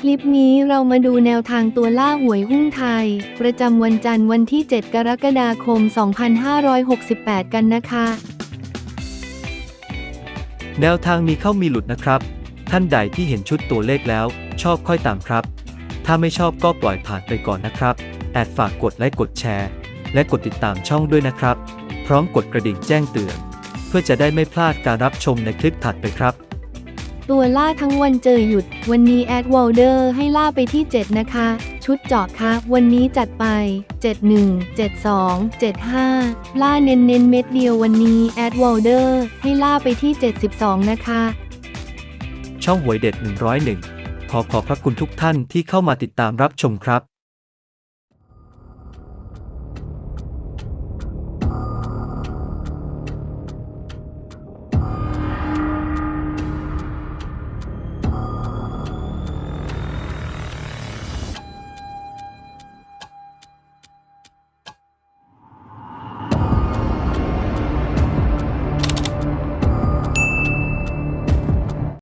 คลิปนี้เรามาดูแนวทางตัวล่าหวยหุ้นไทย ประจำวันจันทร์วันที่ 7 กรกฎาคม 2568 กันนะคะ แนวทางมีเข้ามีหลุดนะครับ ท่านใดที่เห็นชุดตัวเลขแล้ว ชอบค่อยตามครับ ถ้าไม่ชอบก็ปล่อยผ่านไปก่อนนะครับ แอดฝากกดไลค์กดแชร์ และกดติดตามช่องด้วยนะครับ พร้อมกดกระดิ่งแจ้งเตือน เพื่อจะได้ไม่พลาดการรับชมในคลิปถัดไปครับ ตัวล่าทั้งวันเจอหยุด วันนี้แอดวอลเดอร์ให้ล่าไปที่ 7 นะคะ ชุดเจาะคะวันนี้จัดไป 71 72 75 ล่าเน้นเน้นเม็ดเดียววันนี้แอดวอลเดอร์ให้ล่าไปที่ 72 นะคะ ช่องหวยเด็ด 101 ขอขอบพระคุณทุกท่านที่เข้ามาติดตามรับชมครับ